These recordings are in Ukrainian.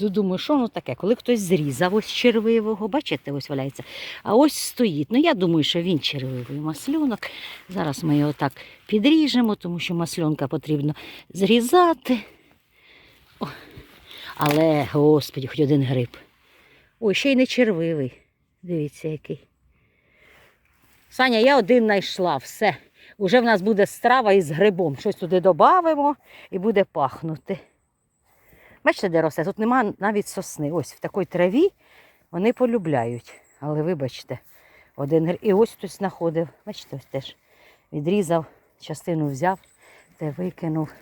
Думаю, що воно таке, коли хтось зрізав ось червивого, бачите, ось валяється, а ось стоїть. Ну я думаю, що він червивий масльонок. Зараз ми його так підріжемо, тому що масльонка потрібно зрізати. О, але, господі, хоч один гриб. Ой, ще й не червивий. Дивіться, який. Саня, я один знайшла, все. Уже в нас буде страва із грибом. Щось туди додамо і буде пахнути. Бачите, де росте? Тут нема навіть сосни. Ось в такій траві вони полюбляють. Але вибачте, один. І ось хтось знаходив. Бачите, ось теж відрізав, частину взяв, те викинув.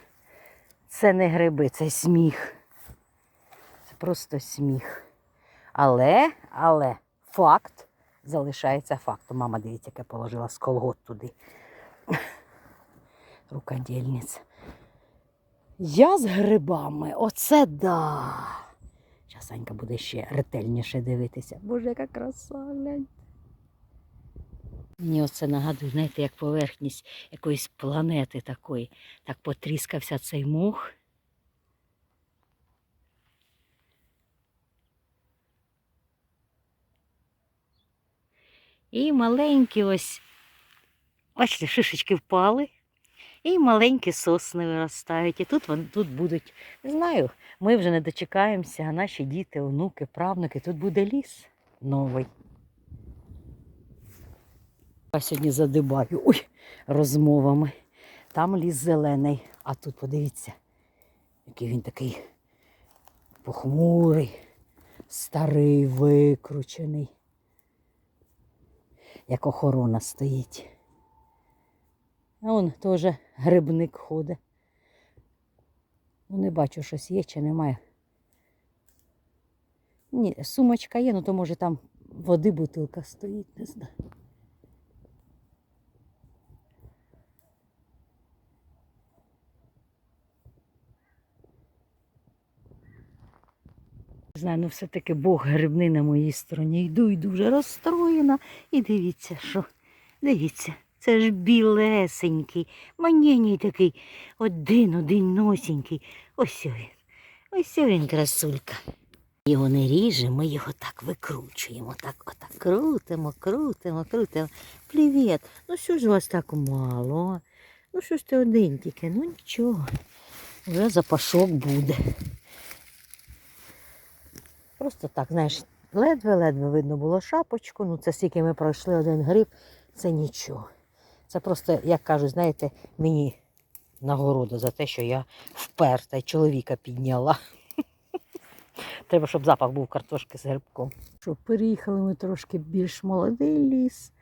Це не гриби, це сміх. Це просто сміх. Але, але факт залишається фактом. Мама, дивіться, яке положила з колгот туди. Рукодільниця. Я з грибами, оце да. Зараз Анька буде ще ретельніше дивитися. Боже, яка краса, глянь. Мені оце нагадує, знаєте, як поверхність якоїсь планети такої. Так потріскався цей мух. І маленькі ось, бачите, шишечки впали. І маленькі сосни виростають. І тут вони тут будуть, не знаю, ми вже не дочекаємося, а наші діти, онуки, правнуки, тут буде ліс новий. Я сьогодні задибаю ой, розмовами. Там ліс зелений, а тут подивіться, який він такий похмурий, старий, викручений, як охорона стоїть. А он теж грибник ходить. Ну, не бачу, щось є чи немає. Ні, сумочка є, ну то може там води бутилка стоїть, не знаю. Знаю, ну все-таки Бог грибний на моїй стороні. Йду і дуже розстроєна. І дивіться, що. Дивіться. Це ж білесенький, манєній такий, один, один носенький. Ось він. Ось він, красулька. Його не ріжемо, ми його так викручуємо. Так, отак крутимо, крутимо, крутимо. Привіт. Ну що ж у вас так мало? Ну що ж ти один тільки? Ну нічого. Вже запашок буде. Просто так, знаєш, ледве-ледве видно було шапочку. Ну це скільки ми пройшли один гриб, це нічого. Це просто, як кажуть, знаєте, мені нагорода за те, що я вперта і чоловіка підняла. Треба, щоб запах був картошки з грибком. Що переїхали ми трошки більш молодий ліс.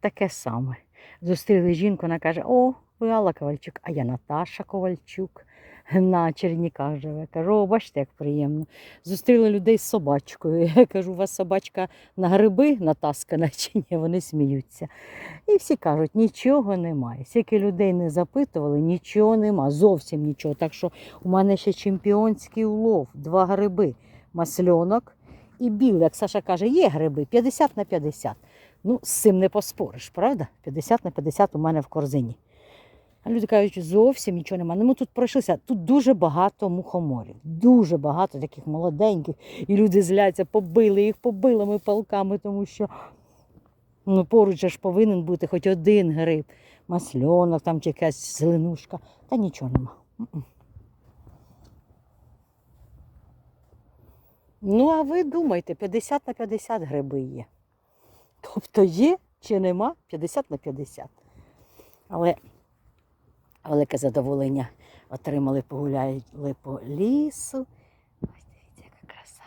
Таке саме. Зустріли жінку, вона каже: О, ви Алла Ковальчук, а я Наташа Ковальчук. На Черніках живе. Кажу, о, бачите, як приємно. Зустріли людей з собачкою. Я кажу, у вас собачка на гриби натаскана чи ні, вони сміються. І всі кажуть, нічого немає. Скільки людей не запитували, нічого нема, зовсім нічого. Так що у мене ще чемпіонський улов, два гриби, масльонок і білий. Як Саша каже, є гриби 50 на 50. Ну, з цим не поспориш, правда? 50 на 50 у мене в корзині. А люди кажуть, зовсім нічого немає. Ну, ми тут пройшлися. Тут дуже багато мухоморів, дуже багато таких молоденьких. І люди зляться, побили їх побилими палками, тому що ну, поруч же ж повинен бути хоч один гриб, масльонок там чи якась зеленушка. Та нічого нема. Ну, а ви думайте, 50 на 50 гриби є. Тобто є чи нема 50 на 50. Але велике задоволення отримали, погуляли по лісу. Ось дивіться, яка краса.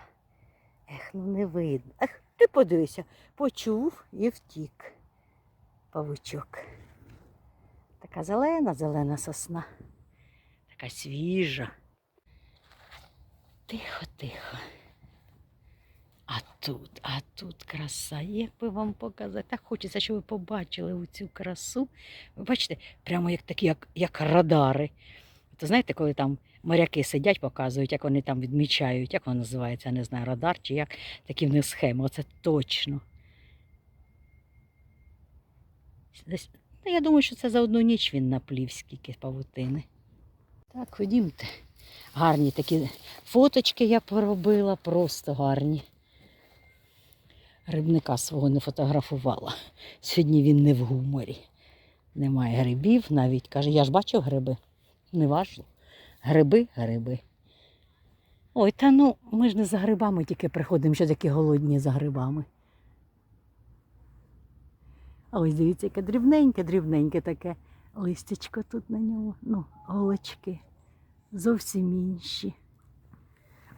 Ех, ну не видно. Ех, ти подивися, почув і втік. Павучок. Така зелена, зелена сосна. Така свіжа. Тихо, тихо. А тут, а тут краса. Як би вам показати? Так хочеться, щоб ви побачили цю красу. Ви бачите, прямо як такі, як, як радари. То знаєте, коли там моряки сидять, показують, як вони там відмічають, як воно називається, я не знаю, радар чи як такі в них схеми. Оце точно. Десь, ну, я думаю, що це за одну ніч він наплів скільки павутини. Так, ходімте. Гарні такі фоточки я поробила, просто гарні. Грибника свого не фотографувала. Сьогодні він не в гуморі. Немає грибів, навіть каже, я ж бачив гриби. Не важливо. Гриби, гриби. Ой, та ну, ми ж не за грибами тільки приходимо, що такі голодні за грибами. А ось дивіться, яке дрібненьке, дрібненьке таке листячко тут на ньому. Ну, голочки. Зовсім інші.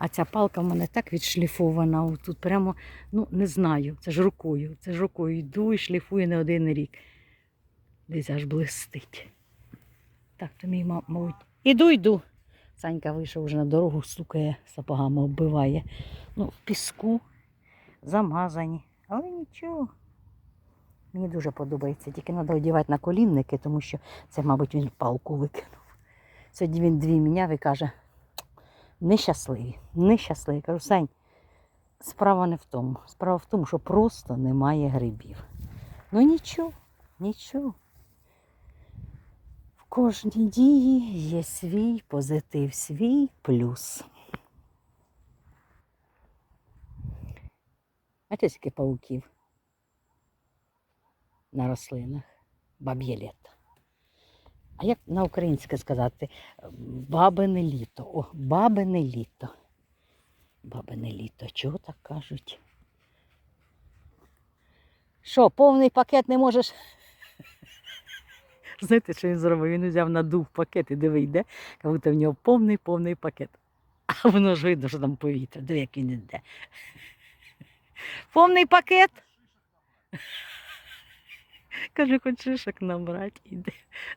А ця палка в мене так відшліфована. Тут прямо, ну, не знаю. Це ж рукою. Це ж рукою йду і шліфую не один рік. Десь аж блистить. Так, то мій, ма- мабуть. Іду, йду. Санька вийшов вже на дорогу, стукає сапогами, оббиває. Ну, в піску замазані. Але нічого. Мені дуже подобається. Тільки треба одягати на колінники, тому що це, мабуть, він палку викинув. Сьогодні він дві міняв і каже, нещасливі, нещасливі. Кажу, Сань, справа не в тому. Справа в тому, що просто немає грибів. Ну нічого, нічого. В кожній дії є свій позитив, свій плюс. Бачите, скільки пауків на рослинах. Баб'є літо. А як на українське сказати? Бабине літо. О, бабине літо. Бабине літо. Чого так кажуть? Що, повний пакет не можеш? Знаєте, що він зробив? Він взяв надув пакет і диви йде, як будто в нього повний повний пакет. А воно ж видно, що там повітря. Диви, як він йде. Повний пакет. Каже, хоч шишок набрати іде.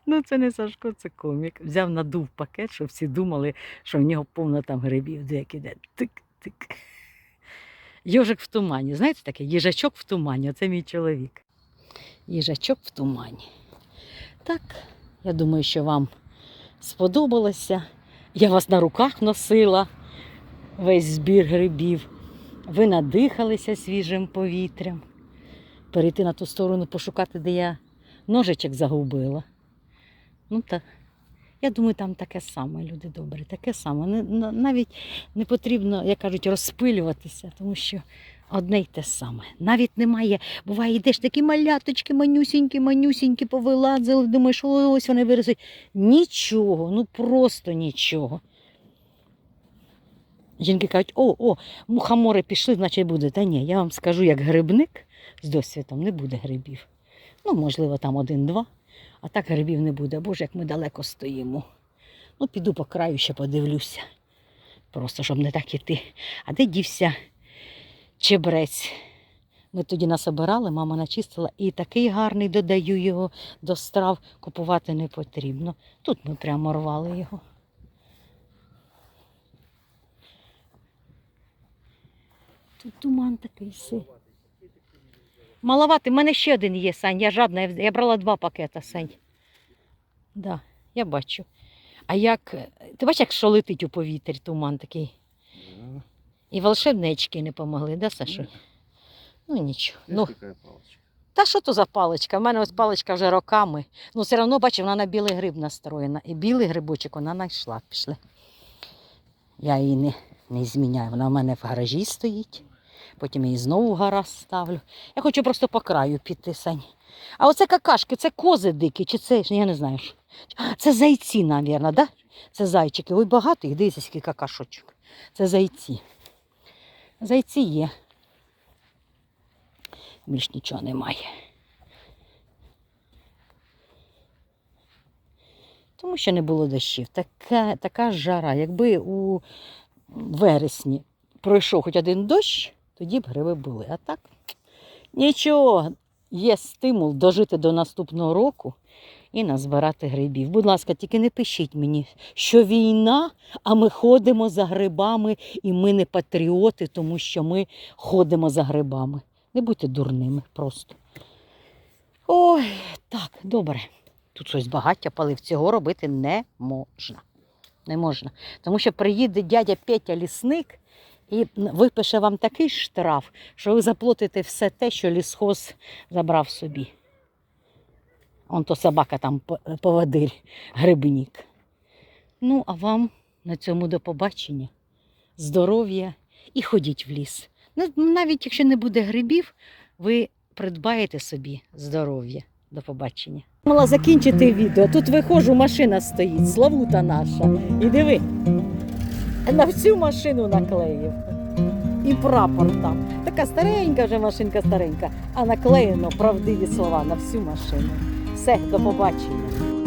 Ну, це не Сашко, це комік. Взяв надув пакет, щоб всі думали, що в нього повно там грибів, як іде. Тик-тик. Йожик в тумані. Знаєте таке? Їжачок в тумані. Оце мій чоловік. Їжачок в тумані. Так, я думаю, що вам сподобалося. Я вас на руках носила весь збір грибів. Ви надихалися свіжим повітрям. Перейти на ту сторону, пошукати, де я ножичок загубила. Ну так. Я думаю, там таке саме, люди добрі, таке саме. Навіть не потрібно, як кажуть, розпилюватися, тому що одне й те саме. Навіть немає, буває, йдеш такі маляточки, манюсінькі, манюсінькі, повилазили, думаєш, ось вони виростуть. Нічого, ну просто нічого. Жінки кажуть, о, о, мухомори пішли, значить буде. Та ні, я вам скажу, як грибник з досвідом не буде грибів. Ну, можливо, там один-два, а так грибів не буде. Боже, як ми далеко стоїмо. Ну, піду по краю ще подивлюся. Просто щоб не так іти. А де дівся чебрець? Ми тоді насобирали, мама начистила, і такий гарний додаю його до страв, купувати не потрібно. Тут ми прямо рвали його. Тут туман такий си. Маловатий, в мене ще один є, Сань. Я жадна, я брала два пакета, Сань. Да, я бачу. А як. Ти бачиш, як що летить у повітрі туман такий? І волшебнички не помогли, да, Саша? Ну нічого. Ну, та що то за паличка? У мене ось паличка вже роками. Ну, все одно, бачу, вона на білий гриб настроєна. І білий грибочок вона знайшла. Пішли. Я її не, не зміняю. Вона в мене в гаражі стоїть. Потім її знову в гараж ставлю. Я хочу просто по краю піти, Сань. А оце какашки, це кози дикі, чи це, я не знаю. Це зайці, мабуть, да? Це зайчики. Ой, багато їх, дивіться, скільки какашочок. Це зайці. Зайці є. Більш нічого немає. Тому що не було дощів. Така, така жара. Якби у вересні пройшов хоч один дощ, тоді б гриби були. А так нічого, є стимул дожити до наступного року і назбирати грибів. Будь ласка, тільки не пишіть мені, що війна, а ми ходимо за грибами, і ми не патріоти, тому що ми ходимо за грибами. Не будьте дурними просто. Ой, так, добре. Тут щось багаття палив. Цього робити не можна. Не можна. Тому що приїде дядя Петя лісник і випише вам такий штраф, що ви заплатите все те, що лісхоз забрав собі. Он то собака там по- поводир, грибник. Ну, а вам на цьому до побачення, здоров'я і ходіть в ліс. Ну, навіть якщо не буде грибів, ви придбаєте собі здоров'я. До побачення. Мала закінчити відео. Тут виходжу, машина стоїть, Славута наша. І диви, на всю машину наклеїв. І прапор там. Така старенька вже машинка старенька, а наклеєно правдиві слова на всю машину. Все, до побачення.